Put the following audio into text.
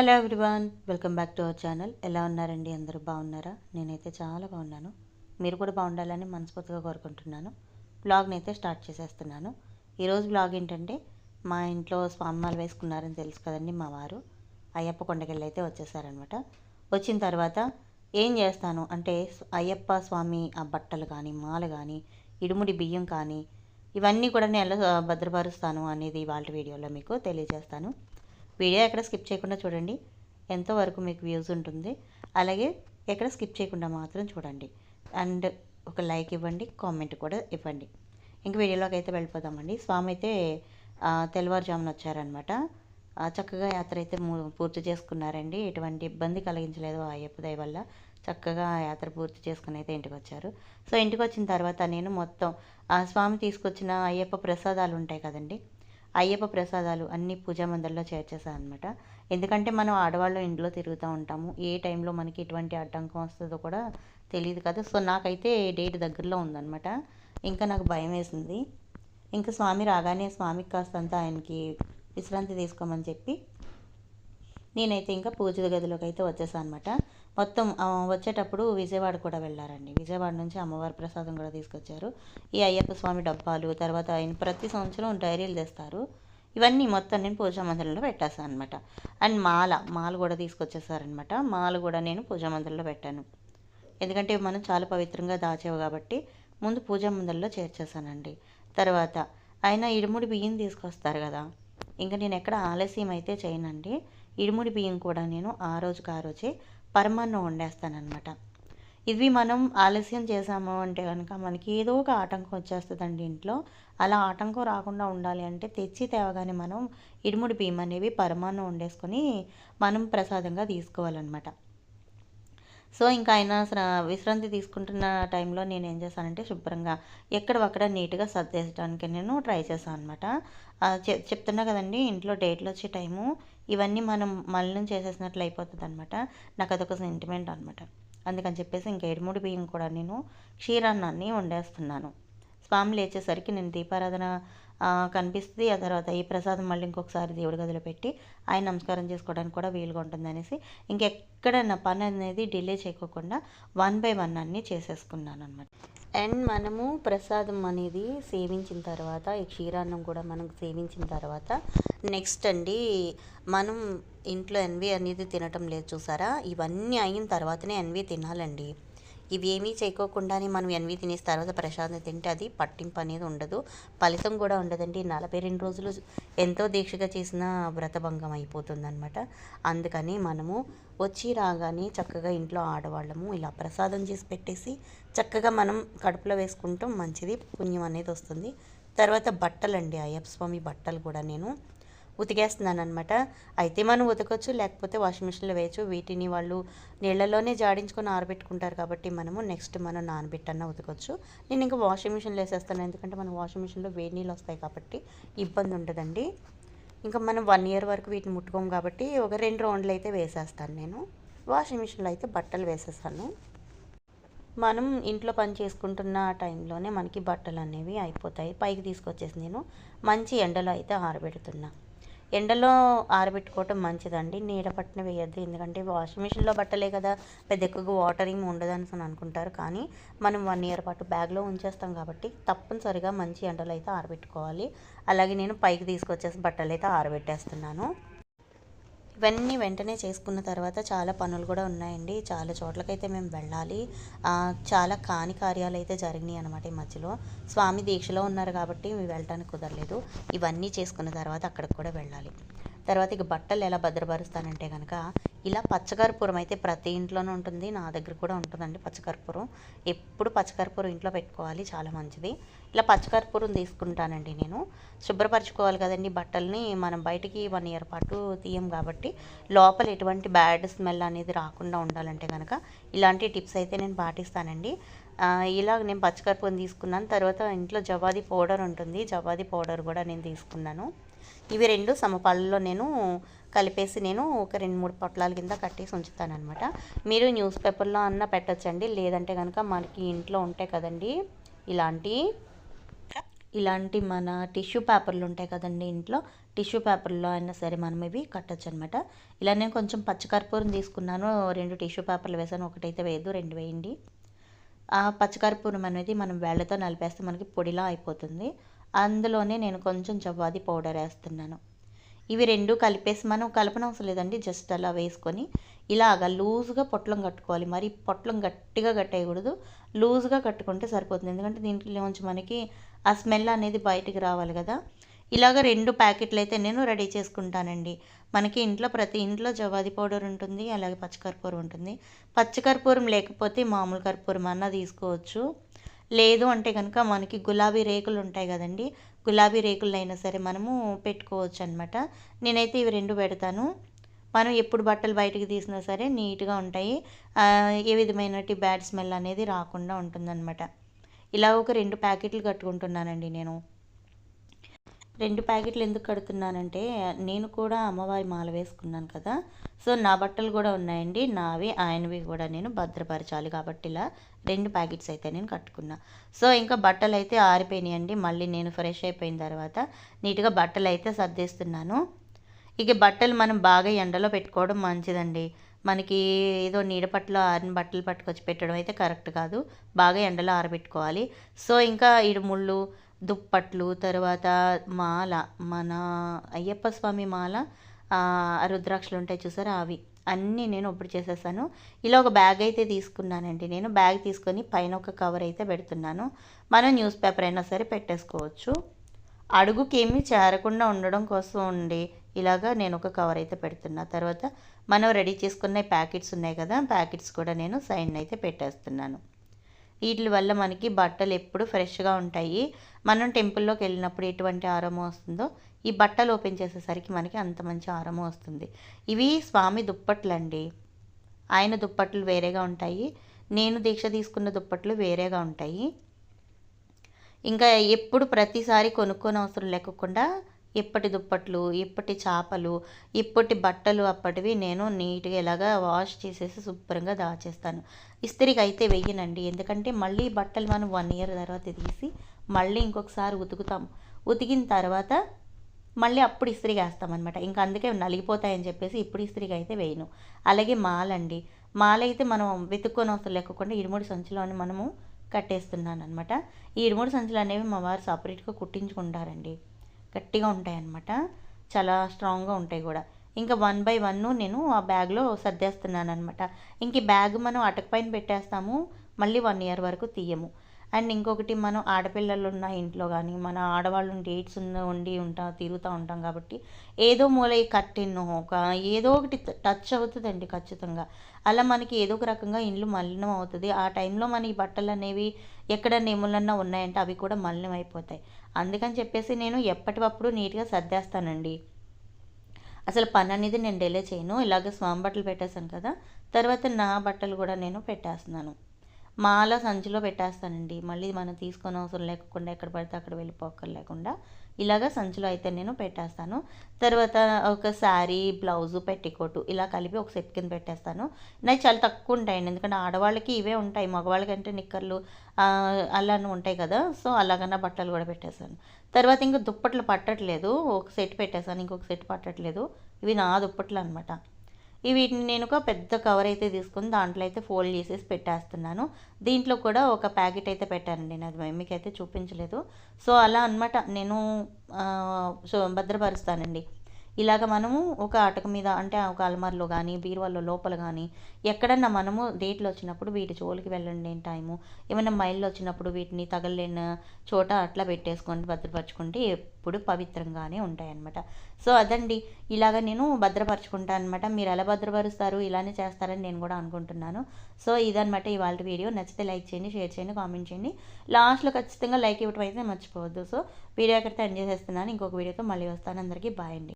Hello everyone welcome back to our channel ఎలా ఉన్నారండి? అందరూ బాగున్నారా? నేనైతే చాలా బాగున్నాను. మీరు కూడా బాగుండాలని మనస్ఫూర్తిగా కోరుకుంటున్నాను. బ్లాగ్ని అయితే స్టార్ట్ చేసేస్తున్నాను. ఈరోజు బ్లాగ్ ఏంటంటే మా ఇంట్లో స్వామిమాలు వేసుకున్నారని తెలుసు కదండి మా వారు. అయ్యప్ప కొండకెళ్ళి అయితే వచ్చేసారనమాట వచ్చిన తర్వాత ఏం చేస్తాను అంటే అయ్యప్ప స్వామి ఆ బట్టలు కానీ మాల కానీ ఇడుముడి బియ్యం కానీ ఇవన్నీ కూడా నేను ఎలా భద్రపరుస్తాను అనేది వాళ్ళ వీడియోలో మీకు తెలియజేస్తాను. వీడియో ఎక్కడ స్కిప్ చేయకుండా చూడండి. ఎంతో వరకు మీకు వ్యూస్ ఉంటుంది. అలాగే ఎక్కడ స్కిప్ చేయకుండా మాత్రం చూడండి. అండ్ ఒక లైక్ ఇవ్వండి కామెంట్ కూడా ఇవ్వండి. ఇంక వీడియోలోకి అయితే వెళ్ళిపోదామండి. స్వామి అయితే తెల్లవారుజామున వచ్చారనమాట చక్కగా యాత్ర అయితే పూర్తి చేసుకున్నారండి. ఎటువంటి ఇబ్బంది కలిగించలేదు ఆ అయ్యప్ప దయ వల్ల. చక్కగా యాత్ర పూర్తి చేసుకుని అయితే ఇంటికి వచ్చారు. సో ఇంటికి వచ్చిన తర్వాత నేను మొత్తం ఆ స్వామి తీసుకొచ్చిన అయ్యప్ప ప్రసాదాలు ఉంటాయి కదండి. అయ్యప్ప ప్రసాదాలు అన్ని పూజా మందిర్లో చేర్చేసాను అనమాట ఎందుకంటే మనం ఆడవాళ్ళు ఇంట్లో తిరుగుతూ ఉంటాము. ఏ టైంలో మనకి ఎటువంటి అడ్డంకం వస్తుందో కూడా తెలియదు కదా. సో నాకైతే డేట్ దగ్గరలో ఉందన్నమాట. ఇంకా నాకు భయం వేసింది. ఇంకా స్వామి రాగానే స్వామికి కాస్తంత ఆయనకి విశ్రాంతి తీసుకోమని చెప్పి నేనైతే ఇంకా పూజ గదిలోకి అయితే వచ్చేసాను అనమాట మొత్తం వచ్చేటప్పుడు విజయవాడ కూడా వెళ్ళారండి. విజయవాడ నుంచి అమ్మవారి ప్రసాదం కూడా తీసుకొచ్చారు. ఈ అయ్యప్ప స్వామి డబ్బాలు తర్వాత ఆయన ప్రతి సంవత్సరం డైరీలు తెస్తారు. ఇవన్నీ మొత్తం నేను పూజా మందిరంలో పెట్టేస్తాను అనమాట అండ్ మాల మాల కూడా తీసుకొచ్చేసారనమాట మాల కూడా నేను పూజా మందిరంలో పెట్టాను. ఎందుకంటే మనం చాలా పవిత్రంగా దాచేవి కాబట్టి ముందు పూజా మందిరంలో చేర్చేసానండి తర్వాత ఆయన ఇడుముడి బియ్యం తీసుకొస్తారు కదా. ఇంకా నేను ఎక్కడ ఆలస్యం అయితే చేయనండి. ఇడుముడి బియ్యం కూడా నేను ఆ రోజుకి ఆ రోజే పరమాన్నం వండేస్తానమాట ఇవి మనం ఆలస్యం చేసాము అంటే కనుక మనకి ఏదో ఒక ఆటంకం వచ్చేస్తుందండి ఇంట్లో. అలా ఆటంకం రాకుండా ఉండాలి అంటే తెచ్చి తేవగానే మనం ఇడుముడి బియ్యం అనేవి పరమాన్నం వండేసుకొని మనం ప్రసాదంగా తీసుకోవాలన్నమాట. సో ఇంకా ఆయన విశ్రాంతి తీసుకుంటున్న టైంలో నేను ఏం చేశానంటే శుభ్రంగా ఎక్కడవక్కడ నీట్గా సర్దేసడానికి నేను ట్రై చేశాను అనమాట చెప్తున్నా కదండి ఇంట్లో డేట్లు వచ్చే టైము ఇవన్నీ మనం మళ్ళీ చేసేసినట్లు అయిపోతుంది అనమాట నాకు అదొక సెంటిమెంట్ అనమాట అందుకని చెప్పేసి ఇంకా ఎడుముడి బియ్యం కూడా నేను క్షీరాన్నాన్ని వండేస్తున్నాను. స్వామి లేచేసరికి నేను దీపారాధన కనిపిస్తుంది. ఆ తర్వాత ఈ ప్రసాదం మళ్ళీ ఇంకొకసారి దేవుడి గదిలో పెట్టి ఆయన నమస్కారం చేసుకోవడానికి కూడా వీలుగా ఉంటుంది అనేసి ఇంకెక్కడ నా పని అనేది డిలే చేయకోకుండా వన్ బై వన్ అన్నీ చేసేసుకున్నాను అనమాట అండ్ మనము ప్రసాదం అనేది సేవించిన తర్వాత ఈ క్షీరాన్నం కూడా మనం సేవించిన తర్వాత నెక్స్ట్ అండి మనం ఇంట్లో ఎన్వి అనేది తినటం లేదు చూసారా? ఇవన్నీ అయిన తర్వాతనే ఎన్వి తినాలండి. ఇవేమీ చేయకోకుండానే మనం ఎన్వి తినేసి తర్వాత ప్రసాదం తింటే అది పట్టింపు అనేది ఉండదు. ఫలితం కూడా ఉండదండి. నలభై రెండు రోజులు ఎంతో దీక్షగా చేసిన వ్రతభంగం అయిపోతుంది అనమాట అందుకని మనము వచ్చి రాగానే చక్కగా ఇంట్లో ఆడవాళ్ళము ఇలా ప్రసాదం చేసి పెట్టేసి చక్కగా మనం కడుపులో వేసుకుంటాం. మంచిది పుణ్యం అనేది వస్తుంది. తర్వాత బట్టలండి. అయ్యప్ప స్వామి బట్టలు కూడా నేను ఉతికేస్తున్నాను అనమాట అయితే మనం ఉతకొచ్చు లేకపోతే వాషింగ్ మిషన్లో వేయచ్చు. వీటిని వాళ్ళు నీళ్ళలోనే జాడించుకొని ఆరబెట్టుకుంటారు కాబట్టి మనము నెక్స్ట్ మనం నానబెట్టన్నా ఉతకొచ్చు. నేను ఇంకా వాషింగ్ మిషన్లో వేసేస్తాను ఎందుకంటే మన వాషింగ్ మిషన్లో వేడి నీళ్ళు వస్తాయి కాబట్టి ఇబ్బంది ఉండదండి. ఇంకా మనం వన్ ఇయర్ వరకు వీటిని ముట్టుకోము కాబట్టి ఒక రెండు రౌండ్లు అయితే వేసేస్తాను నేను. వాషింగ్ మిషన్లో అయితే బట్టలు వేసేస్తాను. మనం ఇంట్లో పని చేసుకుంటున్న టైంలోనే మనకి బట్టలు అనేవి అయిపోతాయి. పైకి తీసుకొచ్చేసి నేను మంచి ఎండలో అయితే ఆరబెడుతున్నా. ఎండలో ఆరబెట్టుకోవటం మంచిదండి. నీడ పట్టిన వేయద్దు. ఎందుకంటే వాషింగ్ మిషన్లో బట్టలే కదా పెద్ద ఎక్కువగా వాటరింగ్ ఉండదు అని అనుకుంటారు. కానీ మనం వన్ ఇయర్ పాటు బ్యాగ్లో ఉంచేస్తాం కాబట్టి తప్పనిసరిగా మంచి ఎండలో అయితే ఆరబెట్టుకోవాలి. అలాగే నేను పైకి తీసుకొచ్చేసి బట్టలు అయితే ఆరబెట్టేస్తున్నాను. ఇవన్నీ వెంటనే చేసుకున్న తర్వాత చాలా పనులు కూడా ఉన్నాయండి. చాలా చోట్లకైతే మేము వెళ్ళాలి. చాలా కాని కార్యాలు అయితే జరిగినాయి అనమాట ఈ మధ్యలో. స్వామి దీక్షలో ఉన్నారు కాబట్టి మేము వెళ్ళడానికి కుదరలేదు. ఇవన్నీ చేసుకున్న తర్వాత అక్కడికి కూడా వెళ్ళాలి. తర్వాత ఇక బట్టలు ఎలా భద్రపరుస్తానంటే కనుక ఇలా పచ్చకర్పూరం అయితే ప్రతి ఇంట్లోనూ ఉంటుంది నా దగ్గర కూడా ఉంటుందండి పచ్చకర్పూరం. ఎప్పుడు పచ్చకర్పూరం ఇంట్లో పెట్టుకోవాలి చాలా మంచిది. ఇలా పచ్చకర్పూరం తీసుకుంటానండి నేను. శుభ్రపరచుకోవాలి కదండి బట్టల్ని మనం బయటికి వన్ ఇయర్ పాటు తీయం కాబట్టి లోపల ఎటువంటి బ్యాడ్ స్మెల్ అనేది రాకుండా ఉండాలంటే కనుక ఇలాంటి టిప్స్ అయితే నేను పాటిస్తానండి. ఇలాగ నేను పచ్చకర్పూరం తీసుకున్నాను. తర్వాత ఇంట్లో జవాది పౌడర్ ఉంటుంది. జవాది పౌడర్ కూడా నేను తీసుకున్నాను. ఇవి రెండు సమపాలలో నేను కలిపేసి నేను ఒక రెండు మూడు పొట్లాల కింద కట్టేసి ఉంచుతాను అనమాట మీరు న్యూస్ పేపర్లో అన్న పెట్టచ్చండి. లేదంటే కనుక మనకి ఇంట్లో ఉంటాయి కదండి ఇలాంటి ఇలాంటి మన టిష్యూ పేపర్లు ఉంటాయి కదండి ఇంట్లో టిష్యూ పేపర్లో అయినా సరే మనం ఇవి కట్టచ్చు అనమాట ఇలా నేను కొంచెం పచ్చకర్పూరం తీసుకున్నాను. రెండు టిష్యూ పేపర్లు వేసాను. ఒకటైతే వేయద్దు రెండు వేయండి. పచ్చకర్పూరం అనేది మనం వేళ్ళతో నలిపేస్తే మనకి పొడిలా అయిపోతుంది. అందులోనే నేను కొంచెం జవ్వాది పౌడర్ వేస్తున్నాను. ఇవి రెండు కలిపేసి మనం కలపనవసరం లేదండి జస్ట్ అలా వేసుకొని ఇలాగ లూజ్గా పొట్లం కట్టుకోవాలి. మరి పొట్లం గట్టిగా కట్టేయకూడదు లూజ్గా కట్టుకుంటే సరిపోతుంది. ఎందుకంటే దీంట్లోంచి మనకి ఆ స్మెల్ అనేది బయటికి రావాలి కదా. ఇలాగ రెండు ప్యాకెట్లు అయితే నేను రెడీ చేసుకుంటానండి. మనకి ఇంట్లో ప్రతి ఇంట్లో జవాది పౌడర్ ఉంటుంది అలాగే పచ్చకర్పూరం ఉంటుంది. పచ్చకర్పూరం లేకపోతే మామూలు కర్పూరం అన్న తీసుకోవచ్చు. లేదు అంటే కనుక మనకి గులాబీ రేకులు ఉంటాయి కదండి గులాబీ రేకులు అయినా సరే మనము పెట్టుకోవచ్చు అనమాట నేనైతే ఇవి రెండు పెడతాను. మనం ఎప్పుడు బట్టలు బయటకు తీసినా సరే నీట్గా ఉంటాయి. ఏ విధమైనటి బ్యాడ్ స్మెల్ అనేది రాకుండా ఉంటుందన్నమాట. ఇలా ఒక రెండు ప్యాకెట్లు కట్టుకుంటున్నానండి నేను. రెండు ప్యాకెట్లు ఎందుకు కడుతున్నానంటే నేను కూడా అమ్మవారి మాల వేసుకున్నాను కదా. సో నా బట్టలు కూడా ఉన్నాయండి. నావి ఆయనవి కూడా నేను భద్రపరచాలి కాబట్టి ఇలా రెండు ప్యాకెట్స్ అయితే నేను కట్టుకున్నా. సో ఇంకా బట్టలు అయితే ఆరిపోయినాయండి. మళ్ళీ నేను ఫ్రెష్ అయిపోయిన తర్వాత నీట్గా బట్టలు అయితే సర్దేస్తున్నాను. ఇక బట్టలు మనం బాగా ఎండలో పెట్టుకోవడం మంచిదండి. మనకి ఏదో నీడ పట్ల ఆరిన బట్టలు పట్టుకొచ్చి పెట్టడం అయితే కరెక్ట్ కాదు. బాగా ఎండలో ఆరబెట్టుకోవాలి. సో ఇంకా ఇడుముళ్ళు దుప్పట్లు తర్వాత మాల మన అయ్యప్ప స్వామి మాల రుద్రాక్షలు ఉంటాయి చూసారా? అవి. అన్నీ నేను ఇప్పుడు చేసేసాను. ఇలా ఒక బ్యాగ్ అయితే తీసుకున్నానండి. నేను బ్యాగ్ తీసుకొని పైన ఒక కవర్ అయితే పెడుతున్నాను. మనం న్యూస్ పేపర్ అయినా సరే పెట్టేసుకోవచ్చు. అడుగుకి ఏమీ చేరకుండా ఉండడం కోసం ఉండి ఇలాగా నేను ఒక కవర్ అయితే పెడుతున్నా. తర్వాత మనం రెడీ చేసుకున్న ప్యాకెట్స్ ఉన్నాయి కదా ప్యాకెట్స్ కూడా నేను సైన్ అయితే పెట్టేస్తున్నాను. వీటి వల్ల మనకి బట్టలు ఎప్పుడు ఫ్రెష్గా ఉంటాయి. మనం టెంపుల్లోకి వెళ్ళినప్పుడు ఎటువంటి ఆరమో వస్తుందో ఈ బట్టలు ఓపెన్ చేసేసరికి మనకి అంత మంచి ఆరమో వస్తుంది. ఇవి స్వామి దుప్పట్లు అండి ఆయన దుప్పట్లు వేరేగా ఉంటాయి. నేను దీక్ష తీసుకున్న దుప్పట్లు వేరేగా ఉంటాయి. ఇంకా ఎప్పుడు ప్రతిసారి కొనుక్కోని అవసరం లేకుండా ఇప్పటి దుప్పట్లు ఇప్పటి చేపలు ఇప్పటి బట్టలు అప్పటివి నేను నీట్గా ఇలాగా వాష్ చేసేసి శుభ్రంగా దాచేస్తాను. ఇస్త్రీకి అయితే వెయ్యనండి. ఎందుకంటే మళ్ళీ బట్టలు మనం వన్ ఇయర్ తర్వాత తీసి మళ్ళీ ఇంకొకసారి ఉతుకుతాం. ఉతికిన తర్వాత మళ్ళీ అప్పుడు ఇస్త్రీకి వేస్తామన్నమాట. ఇంకా అందుకే నలిగిపోతాయని చెప్పేసి ఇప్పుడు ఇస్త్రీకి అయితే వేయను. అలాగే మాలండి. మాలైతే మనం వెతుక్కొని అవసరం లేకుండా ఇరుముడి సంచిలోని మనము కట్టేస్తున్నాను అనమాట ఈ ఇరుముడి సంచులు అనేవి మా వారు సపరేట్గా కుట్టించుకుంటారండి. గట్టిగా ఉంటాయి అన్నమాట చాలా స్ట్రాంగ్గా ఉంటాయి కూడా. ఇంకా వన్ బై వన్ నేను ఆ బ్యాగ్లో సర్దేస్తున్నాను అనమాట ఇంక ఈ బ్యాగ్ మనం అటక పైన పెట్టేస్తాము మళ్ళీ వన్ ఇయర్ వరకు తీయము. అండ్ ఇంకొకటి మనం ఆడపిల్లలు ఉన్న ఇంట్లో కానీ మన ఆడవాళ్ళు డేట్స్ ఉన్న ఉండి ఉంటా తిరుగుతూ ఉంటాం కాబట్టి ఏదో మూల కట్టిన్ ఒక ఏదో ఒకటి టచ్ అవుతుందండి ఖచ్చితంగా. అలా మనకి ఏదో ఒక రకంగా ఇండ్లు మలినం అవుతుంది. ఆ టైంలో మన ఈ బట్టలు అనేవి ఎక్కడ నెములన్నా ఉన్నాయంటే అవి కూడా మలినం అయిపోతాయి అందుకని చెప్పేసి నేను ఎప్పటికప్పుడు నీట్గా సర్దేస్తానండి. అసలు పని అనేది నేను డిలే చేయను. ఇలాగ స్వామి బట్టలు పెట్టేశాను కదా తర్వాత నా బట్టలు కూడా నేను పెట్టేస్తున్నాను. మాల సంచిలో పెట్టేస్తానండి. మళ్ళీ మనం తీసుకొని అవసరం లేకుండా ఎక్కడ పడితే అక్కడ వెళ్ళిపోకర్ లేకుండా ఇలాగ సంచిలో అయితే నేను పెట్టేస్తాను. తర్వాత ఒక శారీ బ్లౌజు పెట్టికోటు ఇలా కలిపి ఒక సెట్ కింద పెట్టేస్తాను. నాకు చాలా తక్కువ ఉంటాయండి. ఎందుకంటే ఆడవాళ్ళకి ఇవే ఉంటాయి. మగవాళ్ళకంటే నిక్కర్లు అలానే ఉంటాయి కదా. సో అలాగన్నా బట్టలు కూడా పెట్టేస్తాను. తర్వాత ఇంకా దుప్పట్లు పట్టట్లేదు. ఒక సెట్ పెట్టేస్తాను. ఇంకొక సెట్ పట్టట్లేదు. ఇవి నా దుప్పట్లు అనమాట ఈ వీటిని నేను ఒక పెద్ద కవర్ అయితే తీసుకుని దాంట్లో అయితే ఫోల్డ్ చేసేసి పెట్టేస్తున్నాను. దీంట్లో కూడా ఒక ప్యాకెట్ అయితే పెట్టానండి నాది మీకైతే అయితే చూపించలేదు. సో అలా అనమాట నేను సో భద్రపరుస్తానండి. ఇలాగ మనము ఒక అటక మీద అంటే ఒక అల్మార్లో కానీ బీరువాల్లో లోపల కానీ ఎక్కడన్నా మనము డేట్లు వచ్చినప్పుడు వీటి జోలికి వెళ్ళండి టైము. ఏమైనా మైళ్ళు వచ్చినప్పుడు వీటిని తగలేని చోట అట్లా పెట్టేసుకొని భద్రపరచుకుంటే ఎప్పుడు పవిత్రంగానే ఉంటాయి అనమాట సో అదండి. ఇలాగ నేను భద్రపరచుకుంటాను అనమాట మీరు ఎలా భద్రపరుస్తారు ఇలానే చేస్తారని నేను కూడా అనుకుంటున్నాను. సో ఇదనమాట ఇవాళ వీడియో. నచ్చితే లైక్ చేయండి షేర్ చేయండి కామెంట్ చేయండి. లాస్ట్లో ఖచ్చితంగా లైక్ ఇవ్వడం అయితే మర్చిపోవద్దు. సో వీడియో ఎక్కడితే ఎంజాయ్ చేస్తున్నాను ఇంకొక వీడియోతో మళ్ళీ వస్తాను. అందరికీ బాయ్ అండి.